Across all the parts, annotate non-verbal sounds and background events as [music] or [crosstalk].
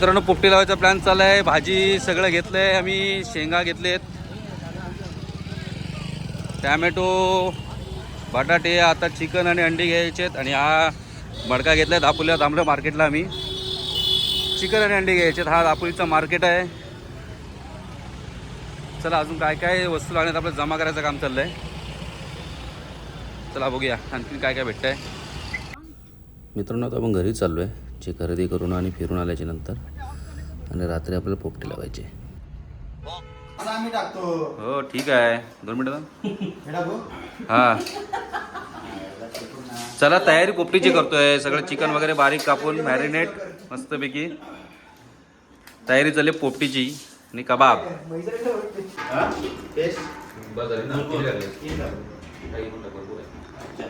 मित्रांनो पोपटी लावायचा प्लॅन चालू आहे भाजी सगळं घेतलं आहे आम्ही शेंगा घेतलेत. टॅमॅटो बटाटे आता चिकन आणि अंडी घ्यायचे आहेत आणि हा मडका घेतला आहे दापोलीला दामलं मार्केटला आम्ही. चिकन आणि अंडी घ्यायचे आहेत हा दापोलीचं मार्केट आहे. चला अजून काय काय वस्तू लागण्यात आपलं जमा करायचं काम चाललं आहे चला बघूया. आणखी काय काय भेटतंय. मित्रांनो आता आपण घरी चाललो आहे जे खरेदी करून आणि फिरून आल्याच्यानंतर. आणि रात्री आपल्याला पोपटी लावायचे. आता आम्ही टाकतो. हो ठीक आहे. दोन मिनिटं हे हां. चला तयारी पोपटीची करतोय. सगळं चिकन वगैरे बारीक कापून मॅरिनेट मस्तपैकी. तयारी चालली पोपटीची. आणि कबाब. टेस्ट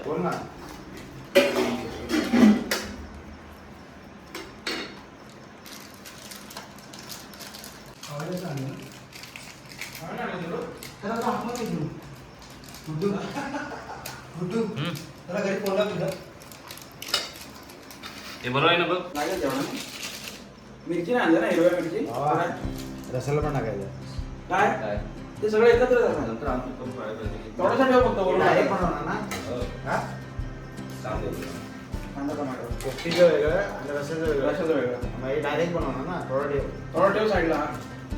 बोल ना त्याला घरी फोन लाव तुझा हे बरोबर आहे ना बघ. लागेल मिरची नाही आणलं ना हिरव्या मिरची? रसाला पण टाकायचं. काय? ते सगळं एकत्र थोडासा ठेव फक्त वरून. डायरेक्ट बनवणार ना? हा. कांदा टोमॅटो. पोपटीचं वेगळं आणि रसाचं वेगळं. रसाचं वेगळं. मग हे डायरेक्ट बनवणार ना? थोडं ठेव. थोडं ठेव साईडला.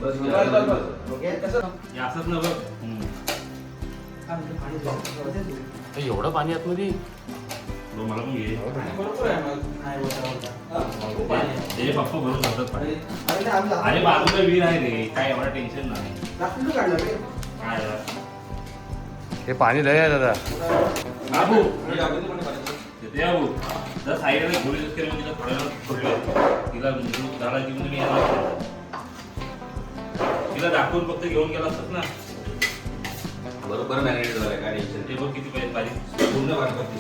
बस, बस बस बस ओके? कसं? असंच ना बघ. एवढं पाणी आतमध्ये? मला पण पाणी भरपूर आहे मग. नाही बोलता पाणी आहे. ते पप्पा भरून जातात अरे अरे बाजूला वीर आहे रे. काय एवढं टेन्शन नाही. तू काढलं रे? हे पाणी लय आहे दादा. बाबू. ते बाबू. जर साईडला घोडी असते मग तिला थोड्या वेळात सोडलं तिला दूध झाडाची म्हणजे मी यायला तिला दाखवून फक्त घेऊन गेला असतात ना. बरोबर मॅरिनेट झालं काय टेन्शन ते बघ किती पाहिजे. पूर्ण बारपत्ती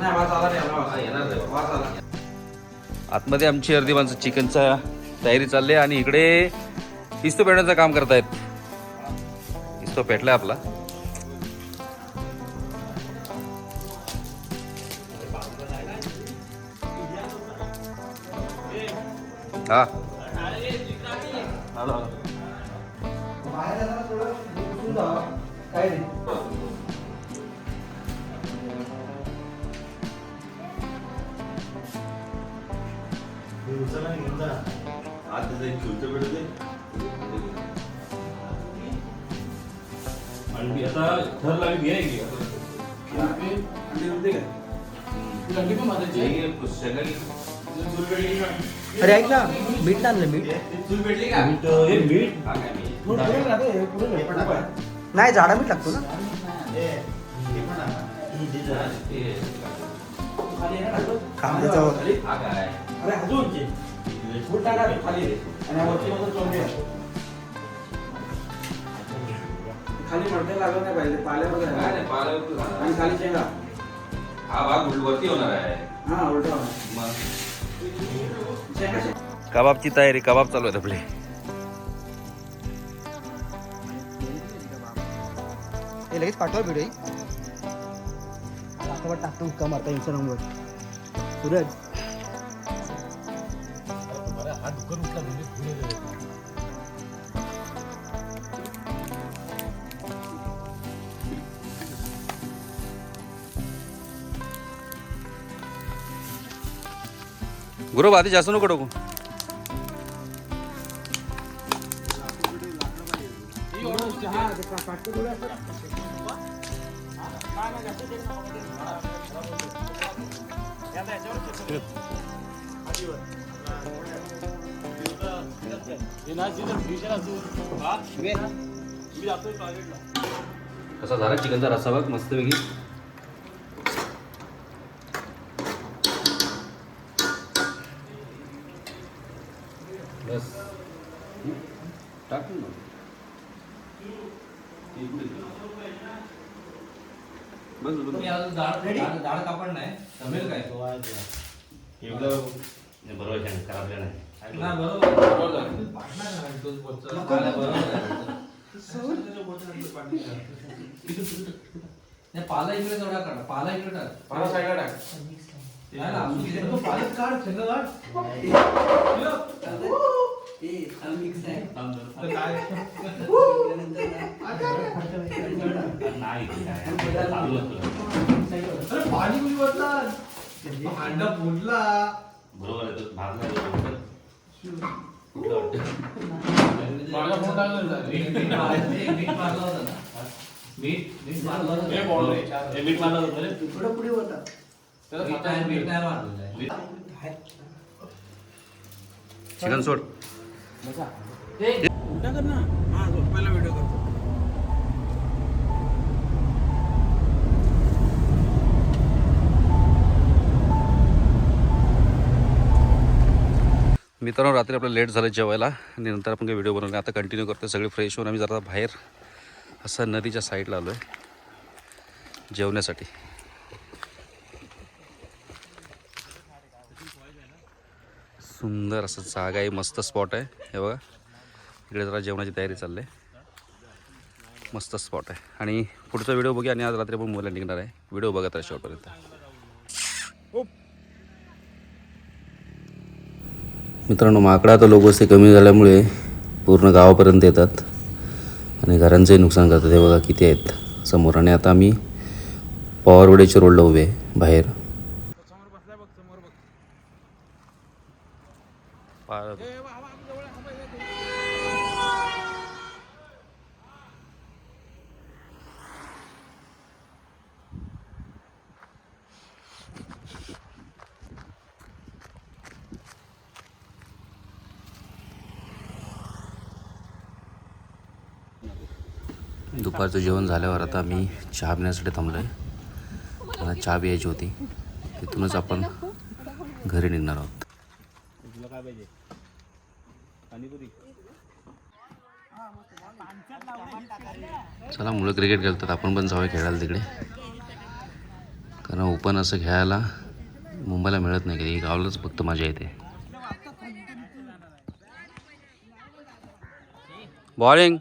नाही वाज आला नाही आला वाज. येणार नाही. वाज आला आतमध्ये आमची अर्धी माणसं चिकनचा तयारी चालली आहे आणि इकडे इस्तो पेटण्याचं काम करतायत इस्तो पेटलाय आपला हा. काय एक चुलतं भेटू दे आणि आता थर लागली घे की? अंडी का? अंडी पण सगळी. चूल का? अरे ऐक ना मीठ आणलं मीठ. चूल का? हा. नाही झाडा मीठ लागतो ना? कांद्याचं- अरे अजून की. फूट टाका खाली आणि वरती मग चोंबी आहे. खाली मडके लागत नाही पाहिजे पाल्यावर काय आहे. नाही पाल्यावर तू आणि. खाली शेंगा हा भाग होणार आहे हा उलटा होणार. कबाबची तयारी कबाब चालू आहेत आपले हे लगेच पाठवा व्हिडिओ आता टाकतो का मारता इंस्टाग्रामवर सूरज गुरु आधी जास्त नको टाकू कसा झाला चिकनचा रस्सा बघ मस्त पैकी बस टाक ना बस बस डाळ कापड नाही. जमेल काय? बरोबर आहे खराब नाही. ना बरोबर. नाही, पाला इकडे थोडा काढा पाला इकडे टाक. पाला साईडला टाक. नाही पालक काढ, सगळं काढ. अरे [laughs] पाणी ओतला? भांडा फुटला. बरोबर आहे तो. कुठलं वाटतं? पुढं पुढे होता. चिकन सोड ना. हा, झोपायला व्हिडिओ करतो. मित्रांनो रात्री आपलं लेट झालं जेवायला. आणि नंतर आपण काही व्हिडिओ बनवले आता कंटिन्यू करतो सगळे फ्रेश होऊन आम्ही जरा बाहेर असं नदीच्या साईडला आलो आहे जेवण्यासाठी. सुंदर असं जागा आहे. मस्त स्पॉट आहे. हे बघा. इकडे जरा जेवणाची तयारी चालली आहे. मस्त स्पॉट आहे. आणि पुढचा व्हिडिओ बघूया. आणि आज रात्री आपण मुलं निघणार आहे. व्हिडिओ बघत राहा शेवटपर्यंत मित्रांनो माकडा आता लोकवस्ती कमी झाल्यामुळे पूर्ण गावापर्यंत येतात आणि घरांचंही नुकसान करतात. हे बघा किती आहेत समोर. आणि आता आम्ही पवारवडेच्या रोडला उभे बाहेर. दुपारचं जेवण झाल्यावर आता मी चहा पिण्यासाठी थांबलो आहे मला चहा प्यायची होती. तिथूनच आपण घरी निघणार आहोत. चला मुलं क्रिकेट खेळतात. आपण पण जाऊया खेळायला तिकडे. कारण ओपन असं खेळायला मुंबईला मिळत नाही कधी. गावालाच फक्त मजा येते. बॉलिंग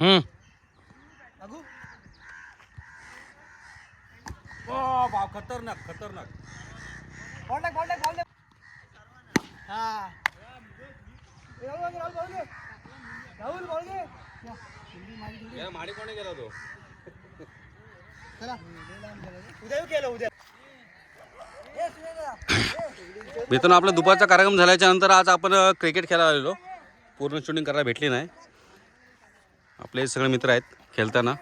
हम्म. खतरनाक खतरनाक बॉल टाक, बॉल टाक. हा. राहुल, राहुल, बॉल घे. राहुल, बॉल घे. माडी कोणी गेला तो चला. उद्या येऊ केलं उद्या ए, सुरेंद्र. मित्रांनो आपला दुपारचा कार्यक्रम झाल्याच्यानंतर आज आपण क्रिकेट खेळायला आलेलो पूर्ण शूटिंग करायला भेटली नाही आपले सगळे मित्र आहेत खेळताना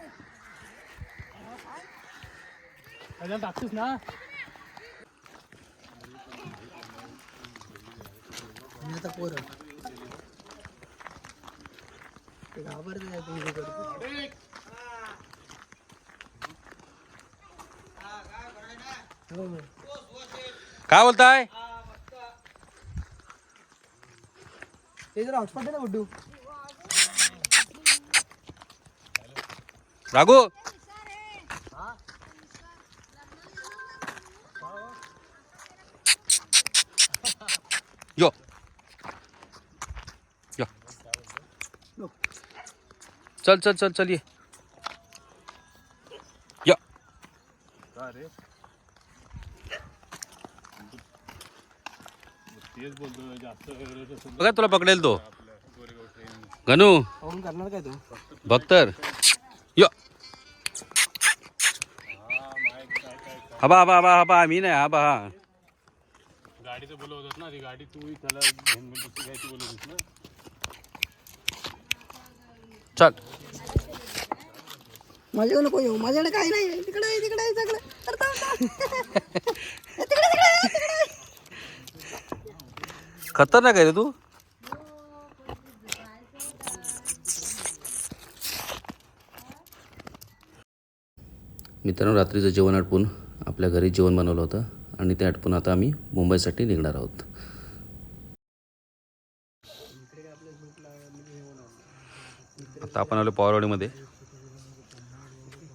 टाकतोस ना आता पोरं ते घाबरते काय हो बोलताय? ते जरा हॉटस्पॉट दे ना गुड्डू राघू चल चल चल चल ये. या. बघा तुला पकडेल तो. गणू. करणार काय तू बघतर. यो. हबा हबा हबा हबा मी नाही हबा हा. गाडीचं बोलत होतास ना ती गाडी तू त्याला घेऊन घ्यायची बोलत ना. चल. माझ्याकडे नको येऊ. माझ्याकडे काही नाही तिकडे आहे, तिकडे आहे सगळं. तर थांब, थांब. [laughs] तिकडे तिकडे आहे, तिकडे आहे. खतरनाक आहे रे तू. मित्रांनो रात्रीचं जेवण आटपून आपल्या घरी जेवण बनवलं होतं आणि ते आटपून आता आम्ही मुंबईसाठी निघणार आहोत. आता आपण आलो पावरवाडीमध्ये.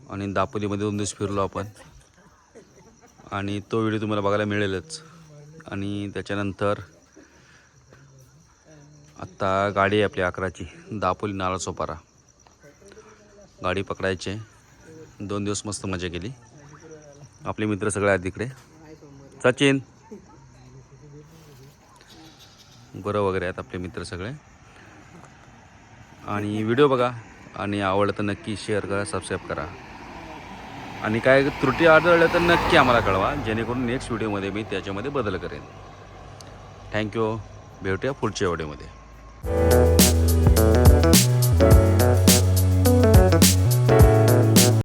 आणि दापोलीमध्ये दोन दिवस फिरलो आपण. आणि तो व्हिडिओ तुम्हाला बघायला मिळेलच. आणि त्याच्यानंतर आत्ता गाडी आहे आपली अकराची. दापोली नाला सोपारा. गाडी पकडायची. दोन दिवस मस्त मजा केली. आपले मित्र सगळे आहेत तिकडे. सचिन. गुरं वगैरे आहेत आपले मित्र सगळे. आणि व्हिडिओ बघा. आणि आवडलं तर नक्की शेअर करा सबस्क्राईब करा. आणि काय त्रुटी आढळल्या तर नक्की आम्हाला कळवा. जेणेकरून नेक्स्ट व्हिडिओमध्ये मी त्याच्यामध्ये बदल करेन. थँक्यू भेटूया पुढच्या व्हिडिओमध्ये